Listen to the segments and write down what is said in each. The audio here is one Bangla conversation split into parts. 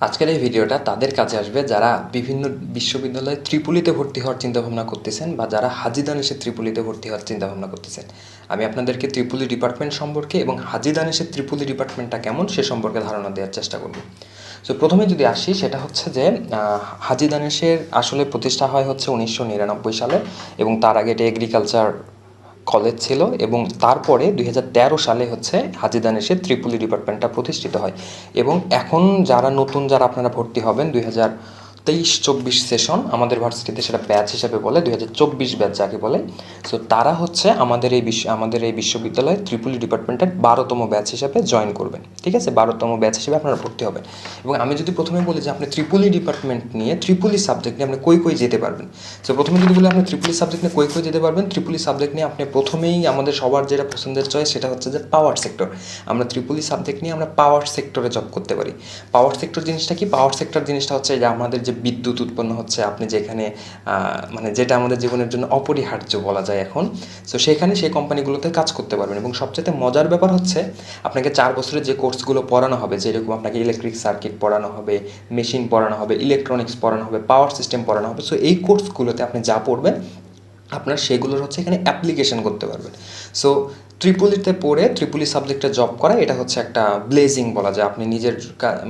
আজকের এই ভিডিওটা তাদের কাছে আসবে যারা বিভিন্ন বিশ্ববিদ্যালয়ে ত্রিপুলিতে ভর্তি হওয়ার চিন্তাভাবনা করতেছেন বা যারা হাজিদান এসে ত্রিপুলিতে ভর্তি হওয়ার চিন্তাভাবনা করতেছেন। আমি আপনাদেরকে ত্রিপুলি ডিপার্টমেন্ট সম্পর্কে এবং হাজিদান এসে ত্রিপুলি ডিপার্টমেন্টটা কেমন সে সম্পর্কে ধারণা দেওয়ার চেষ্টা করব। সো প্রথমে যদি আসি, সেটা হচ্ছে যে হাজি দানেশের আসলে প্রতিষ্ঠা হয় হচ্ছে উনিশশো নিরানব্বই সালে এবং তার আগে এটা এগ্রিকালচার কলেজ ছিল এবং তারপরে দুই হাজার তেরো সালে হচ্ছে হাজিদান এসে ত্রিপুলি ডিপার্টমেন্টটা প্রতিষ্ঠিত হয়। এবং এখন যারা নতুন, যারা আপনারা ভর্তি হবেন দুই হাজার তেইশ চব্বিশ সেশন আমাদের ভার্সিটিতে সেটা ব্যাচ হিসাবে বলে, দুই হাজার চব্বিশ ব্যাচ যাকে বলে। সো তারা হচ্ছে আমাদের এই বিশ্ব আমাদের এই বিশ্ববিদ্যালয়ে ত্রিপুলি ডিপার্টমেন্টের বারোতম ব্যাচ হিসাবে জয়েন করবেন। ঠিক আছে? বারোতম ব্যাচ হিসেবে আপনারা ভর্তি হবেন। এবং আমি যদি প্রথমে বলি যে আপনি ত্রিপুলি ডিপার্টমেন্ট নিয়ে, ত্রিপুলি সাবজেক্ট নিয়ে আপনি কই কই যেতে পারবেন? সো প্রথমে যদি বলি আপনি ত্রিপুলি সাবজেক্ট নিয়ে কই কই যেতে পারবেন, ত্রিপুলি সাবজেক্ট নিয়ে আপনি প্রথমেই আমাদের সবার যেটা পছন্দের চয়েস সেটা হচ্ছে যে পাওয়ার সেক্টর আমরা ত্রিপুলি সাবজেক্ট নিয়ে আমরা পাওয়ার সেক্টরে জব করতে পারি। পাওয়ার সেক্টর জিনিসটা কি? পাওয়ার সেক্টর জিনিসটা হচ্ছে যে আমাদের যে বিদ্যুৎ উৎপন্ন হচ্ছে, আপনি যেখানে মানে যেটা আমাদের জীবনের জন্য অপরিহার্য বলা যায় এখন সো সেখানে সেই কোম্পানিগুলোতে কাজ করতে পারবেন। এবং সবচেয়ে মজার ব্যাপার হচ্ছে, আপনাকে চার বছরের যে কোর্সগুলো পড়ানো হবে, যেরকম আপনাকে ইলেকট্রিক সার্কিট পড়ানো হবে মেশিন পড়ানো হবে ইলেকট্রনিক্স পড়ানো হবে পাওয়ার সিস্টেম পড়ানো হবে সো এই কোর্সগুলোতে আপনি যা পড়বেন, আপনার সেগুলোর হচ্ছে এখানে অ্যাপ্লিকেশন করতে পারবেন। সো ত্রিপুলিতে পড়ে ত্রিপুলি সাবজেক্টে জব করা এটা হচ্ছে একটা ব্লেজিং বলা যায়। আপনি নিজের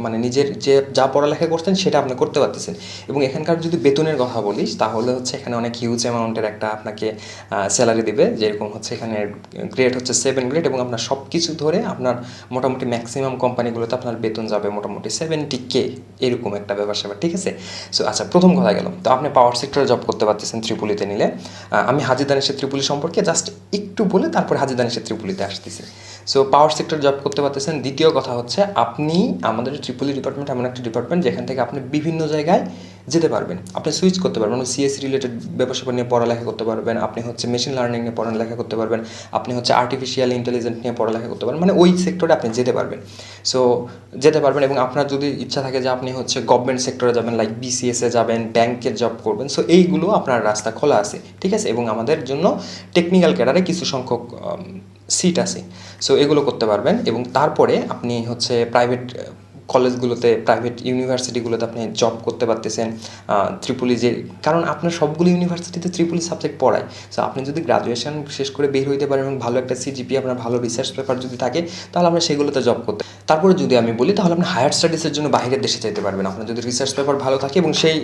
মানে নিজের যে, যা পড়ালেখা করছেন সেটা আপনি করতে পারতেছেন। এবং এখানকার যদি বেতনের কথা বলিস, তাহলে হচ্ছে এখানে অনেক হিউজ অ্যামাউন্টের একটা আপনাকে স্যালারি দেবে। যেরকম হচ্ছে এখানে গ্রেড হচ্ছে সেভেন গ্রেড এবং আপনার সব কিছু ধরে আপনার মোটামুটি ম্যাক্সিমাম কোম্পানিগুলোতে আপনার বেতন যাবে মোটামুটি সেভেন্টি কে এরকম একটা ব্যাপার স্যাপার, ঠিক আছে? সো আচ্ছা প্রথম কথা গেল। তো আপনি পাওয়ার সেক্টরে জব করতে পারতেছেন ত্রিপুলিতে নিলে। আমি হাজিদানিসের ত্রিপুলি সম্পর্কে জাস্ট একটু বলে তারপর হাজিদানিসের ত্রিপুলিতে আসতেছি। সো পাওয়ার সেক্টর জব করতে পারতেছেন। দ্বিতীয় কথা হচ্ছে, আপনি আমাদের ত্রিপুলি ডিপার্টমেন্ট এমন একটা ডিপার্টমেন্ট যেখান থেকে আপনি বিভিন্ন জায়গায় যেতে পারবেন। আপনি সুইচ করতে পারবেন সিএস রিলেটেড ব্যাপার নিয়ে পড়ালেখা করতে পারবেন, আপনি হচ্ছে মেশিন লার্নিং নিয়ে পড়ালেখা করতে পারবেন, আপনি হচ্ছে আর্টিফিশিয়াল ইন্টেলিজেন্স নিয়ে পড়ালেখা করতে পারবেন মানে ওই সেক্টরে আপনি যেতে পারবেন। সো যেতে পারবেন এবং আপনার যদি ইচ্ছা থাকে যে আপনি হচ্ছে গভর্নমেন্ট সেক্টরে যাবেন লাইক বিসিএসে যাবেন ব্যাংকের জব করবেন সো এইগুলো আপনার রাস্তা খোলা আছে, ঠিক আছে? এবং আমাদের জন্য টেকনিক্যাল ক্যাডারে কিছু সংখ্যক সিট আছে। সো এগুলো করতে পারবেন এবং তারপরে আপনি হচ্ছে প্রাইভেট কলেজগুলোতে প্রাইভেট ইউনিভার্সিটিগুলোতে আপনি জব করতে পারতেছেন ত্রিপুলি যে, কারণ আপনার সবগুলো ইউনিভার্সিটিতে ত্রিপুলি সাবজেক্ট পড়ায়। সো আপনি যদি গ্রাজুয়েশন শেষ করে বের হইতে পারেন এবং ভালো একটা সিজিপি আপনার ভালো রিসার্চ পেপার যদি থাকে, তাহলে আমরা সেগুলোতে জব করতে তারপরে যদি আমি বলি, তাহলে আপনি হায়ার স্টাডিজের জন্য বাইরের দেশে যেতে পারবেন। আপনার যদি রিসার্চ পেপার ভালো থাকে এবং সেই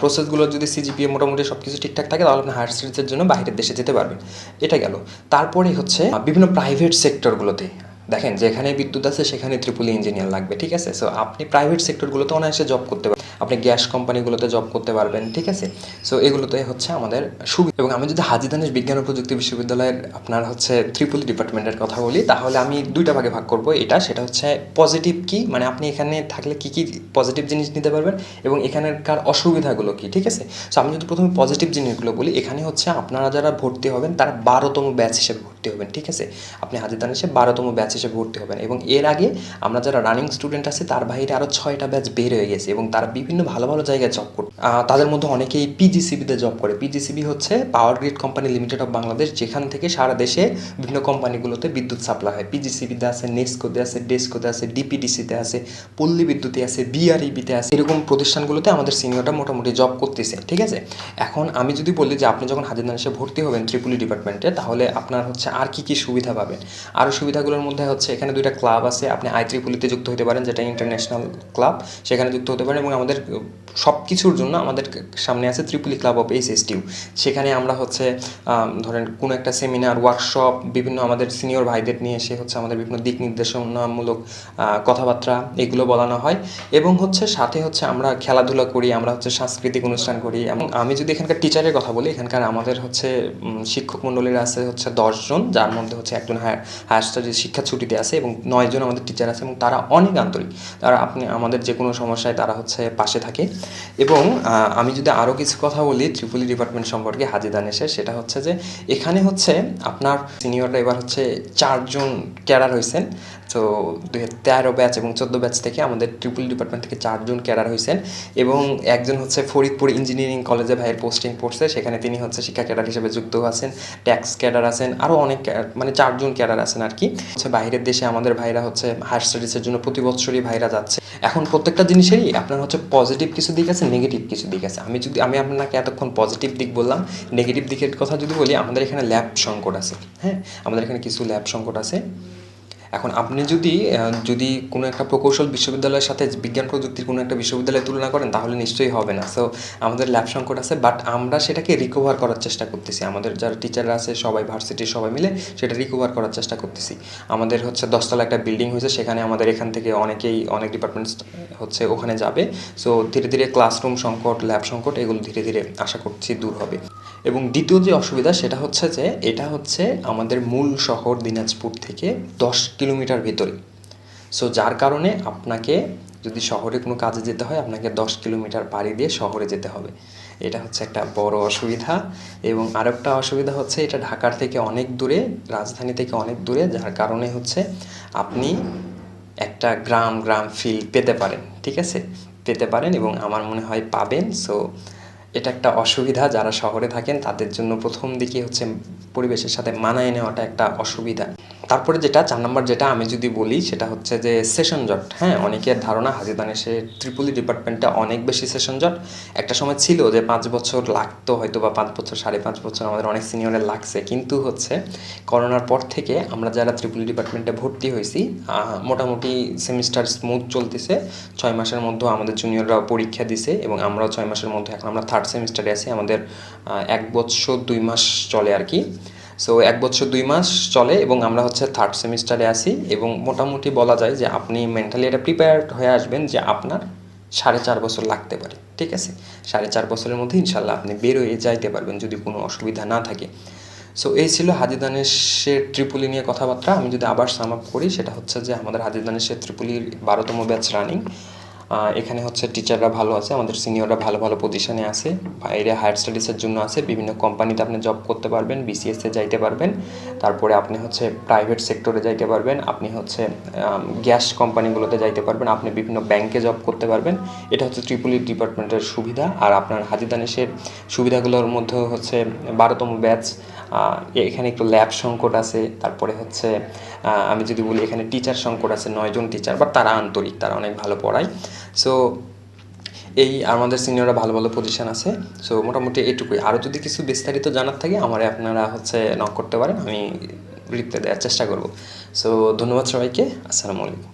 প্রসেসগুলো যদি সিজিপিএ মোটামুটি সব কিছু ঠিকঠাক থাকে, তাহলে আপনি হায়ার স্টাডিজের জন্য বাইরের দেশে যেতে পারবেন। এটা গেল। তারপরে হচ্ছে বিভিন্ন প্রাইভেট সেক্টরগুলোতে দেখেন, যেখানে বিদ্যুৎ আছে, সেখানে ত্রিপুলি ইঞ্জিনিয়ার লাগবে, ঠিক আছে? সো আপনি প্রাইভেট সেক্টরগুলোতে অনায়াসে জব করতে পারবেন। আপনি গ্যাস কোম্পানিগুলোতে জব করতে পারবেন, ঠিক আছে? সো এগুলোতে হচ্ছে আমাদের সুবিধা এবং আমি যদি হাজিদানেশ বিজ্ঞান ও প্রযুক্তি বিশ্ববিদ্যালয়ের আপনার হচ্ছে ত্রিপুলি ডিপার্টমেন্টের কথা বলি, তাহলে আমি দুইটা ভাগে ভাগ করব। এটা, সেটা হচ্ছে পজিটিভ কি? মানে আপনি এখানে থাকলে কি কি পজিটিভ জিনিস নিতে পারবেন এবং এখানকার অসুবিধাগুলো কি, ঠিক আছে? সো আমি যদি প্রথমে পজিটিভ জিনিসগুলো বলি, এখানে হচ্ছে আপনারা যারা ভর্তি হবেন, তারা বারোতম ব্যাচ হিসেবে ভর্তি হবেন, ঠিক আছে? আপনি হাজিদান এসে বারোতম ব্যাচ হিসেবে ভর্তি হবেন এবং এর আগে আমরা যারা রানিং স্টুডেন্ট আছে, তার বাইরে আরও ছয়টা ব্যাচ বের হয়ে গেছে এবং তারা বিভিন্ন ভালো ভালো জায়গায় জব করে তাদের মধ্যে অনেকেই পিজিসিবিতে জব করে। পিজিসিবি হচ্ছে power grid company limited of Bangladesh যেখান থেকে সারা দেশে বিভিন্ন কোম্পানিগুলোতে বিদ্যুৎ সাপ্লাই হয়। পিজিসিবিতে আছে নেস্কোতে আছে ডেস্কোতে আছে ডিপিডিসিতে আছে, পল্লী বিদ্যুতে আছে বিআরইবিতে আছে। এরকম প্রতিষ্ঠানগুলোতে আমাদের সিনিয়রটা মোটামুটি জব করতেছে, ঠিক আছে? এখন আমি যদি বলি যে আপনি যখন হাজিদান এসে ভর্তি হবেন ত্রিপুলি ডিপার্টমেন্টে তাহলে আপনার হচ্ছে আর কি কি সুবিধা পাবেন? আরও সুবিধাগুলোর মধ্যে হচ্ছে এখানে দুইটা ক্লাব আছে। আপনি আই ত্রিপুলিতে যুক্ত হতে পারেন, যেটা ইন্টারন্যাশনাল ক্লাব সেখানে যুক্ত হতে পারেন এবং আমাদের সব কিছুর জন্য আমাদের সামনে আছে ত্রিপুলি club of H S T U সেখানে আমরা হচ্ছে ধরেন কোনো একটা সেমিনার ওয়ার্কশপ বিভিন্ন আমাদের সিনিয়র ভাইদের নিয়ে এসে হচ্ছে আমাদের বিভিন্ন দিক নির্দেশনামূলক কথাবার্তা এগুলো বলানো হয়। এবং হচ্ছে সাথে হচ্ছে আমরা খেলাধুলা করি, আমরা হচ্ছে সাংস্কৃতিক অনুষ্ঠান করি। এবং আমি যদি এখানকার টিচারের কথা বলি, এখানকার আমাদের হচ্ছে শিক্ষক মণ্ডলীর আছে হচ্ছে দশজন, যার মধ্যে হচ্ছে একজন হায়ার হায়ার স্টাডিজ শিক্ষা ছুটিতে আছে এবং নয়জন আমাদের টিচার আছে এবং তারা অনেক আন্তরিক। তারা আপনি, আমাদের যে কোনো সমস্যায় তারা হচ্ছে পাশে থাকে। এবং আমি যদি আরও কিছু কথা বলি ত্রিপুলি ডিপার্টমেন্ট সম্পর্কে হাজিদান এসে সেটা হচ্ছে যে, এখানে হচ্ছে আপনার সিনিয়ররা এবার হচ্ছে চারজন ক্যাডার হয়েছেন তো হাজার তেরো ব্যাচ এবং চোদ্দ ব্যাচ থেকে আমাদের ট্রিপল ডিপার্টমেন্ট থেকে চারজন ক্যাডার হয়েছেন এবং একজন হচ্ছে ফরিদপুর ইঞ্জিনিয়ারিং কলেজে ভাইয়ের পোস্টিং পড়ছে, সেখানে তিনি হচ্ছে শিক্ষা ক্যাডার হিসেবে যুক্ত আছেন, ট্যাক্স ক্যাডার আছেন আরও অনেক মানে চারজন ক্যাডার আছেন আর কি। হচ্ছে বাইরের দেশে আমাদের ভাইরা হচ্ছে হায়ার স্টাডিজের জন্য প্রতি বছরই ভাইরা যাচ্ছে। এখন প্রত্যেকটা জিনিসেরই আপনার হচ্ছে পজিটিভ কিছু দিক আছে নেগেটিভ কিছু দিক আছে। আমি যদি, আমি আপনাকে এতক্ষণ পজিটিভ দিক বললাম নেগেটিভ দিকের কথা যদি বলি, আমাদের এখানে ল্যাব সংকট আছে হ্যাঁ? আমাদের এখানে কিছু ল্যাব সংকট আছে। এখন আপনি যদি যদি কোনো একটা প্রকৌশল বিশ্ববিদ্যালয়ের সাথে বিজ্ঞান প্রযুক্তির কোনো একটা বিশ্ববিদ্যালয় তুলনা করেন, তাহলে নিশ্চয়ই হবে না। সো আমাদের ল্যাব সংকট আছে বাট আমরা সেটাকে রিকভার করার চেষ্টা করতেছি। আমাদের যারা টিচাররা আছে, সবাই ভার্সিটির সবাই মিলে সেটা রিকভার করার চেষ্টা করতেছি। আমাদের হচ্ছে দশতলা একটা বিল্ডিং হয়েছে, সেখানে আমাদের এখান থেকে অনেকেই, অনেক ডিপার্টমেন্টস হচ্ছে ওখানে যাবে। সো ধীরে ধীরে ক্লাসরুম সংকট ল্যাব সংকট, এগুলো ধীরে ধীরে আশা করছি দূর হবে। এবং দ্বিতীয় যে অসুবিধা, সেটা হচ্ছে যে, এটা হচ্ছে আমাদের মূল শহর দিনাজপুর থেকে দশ কিলোমিটার ভিতরে। সো যার কারণে আপনাকে যদি শহরে কোনো কাজে যেতে হয়, আপনাকে দশ কিলোমিটার পাড়ি দিয়ে শহরে যেতে হবে। এটা হচ্ছে একটা বড় অসুবিধা। এবং আরেকটা অসুবিধা হচ্ছে, এটা ঢাকার থেকে অনেক দূরে, রাজধানী থেকে অনেক দূরে, যার কারণে হচ্ছে আপনি একটা গ্রাম গ্রাম ফিল পেতে পারেন, ঠিক আছে? পেতে পারেন এবং আমার মনে হয় পাবেন। সো এটা একটা অসুবিধা যারা শহরে থাকেন, তাদের জন্য প্রথম দিকে হচ্ছে পরিবেশের সাথে মানায় নেওয়াটা একটা অসুবিধা। তারপরে যেটা, চার নম্বর যেটা আমি যদি বলি, সেটা হচ্ছে যে সেশন জট হ্যাঁ অনেকের ধারণা হাজিদান এসে ত্রিপুলি ডিপার্টমেন্টে অনেক বেশি সেশন জট একটা সময় ছিল যে পাঁচ বছর লাগতো হয়তো বা পাঁচ বছর, সাড়ে পাঁচ বছর আমাদের অনেক সিনিয়রের লাগছে। কিন্তু হচ্ছে করোনার পর থেকে আমরা যারা ত্রিপুলি ডিপার্টমেন্টে ভর্তি হয়েছি মোটামুটি সেমিস্টার স্মুথ চলতেছে। ছয় মাসের মধ্যে আমাদের জুনিয়ররাও পরীক্ষা দিছে এবং আমরাও ছয় মাসের মধ্যে এখন আমরা থার্ড সেমিস্টারে আছি। আমাদের এক বছর দুই মাস চলে আর কি। সো এক বছর দুই মাস চলে এবং আমরা হচ্ছে থার্ড সেমিস্টারে আসি এবং মোটামুটি বলা যায় যে আপনি মেন্টালি এটা প্রিপেয়ার্ড হয়ে আসবেন যে আপনার সাড়ে চার বছর লাগতে পারে, ঠিক আছে? সাড়ে চার বছরের মধ্যে ইনশাল্লাহ আপনি বেরোয় যাইতে পারবেন যদি কোনো অসুবিধা না থাকে। সো এই ছিল হাজিদানেশের ত্রিপুলি নিয়ে কথাবার্তা। আমি যদি আবার সাম আপ করি, সেটা হচ্ছে যে আমাদের হাজিদানেশের ত্রিপুলির বারোতম ব্যাচ রানিং এখানে হচ্ছে টিচাররা ভালো আছে, আমাদের সিনিয়ররা ভালো ভালো পজিশনে আছে বাইরে হায়ার স্টাডিজের জন্য আছে, বিভিন্ন কোম্পানিতে আপনি জব করতে পারবেন বিসিএসে যাইতে পারবেন, তারপরে আপনি হচ্ছে প্রাইভেট সেক্টরে যাইতে পারবেন, আপনি হচ্ছে গ্যাস কোম্পানিগুলোতে যাইতে পারবেন, আপনি বিভিন্ন ব্যাংকে জব করতে পারবেন, এটা হচ্ছে ত্রিপুলি ডিপার্টমেন্টের সুবিধা, আর আপনার হাজিদানেশের সুবিধাগুলোর মধ্যে হচ্ছে বারোতম ব্যাচ এখানে একটু ল্যাব সংকট আছে, তারপরে হচ্ছে আমি যদি বলি এখানে টিচার সংকট আছে, নয়জন টিচার বা তারা আন্তরিক, তারা অনেক ভালো পড়ায়। সো এই আমাদের সিনিয়ররা ভালো ভালো পজিশান আছে। সো মোটামুটি এইটুকুই আরও যদি কিছু বিস্তারিত জানার থাকে, আমারে আপনারা হচ্ছে নক করতে পারেন, আমি রিপ্লাই দেওয়ার চেষ্টা করব। সো ধন্যবাদ সবাইকে। আসসালামু আলাইকুম।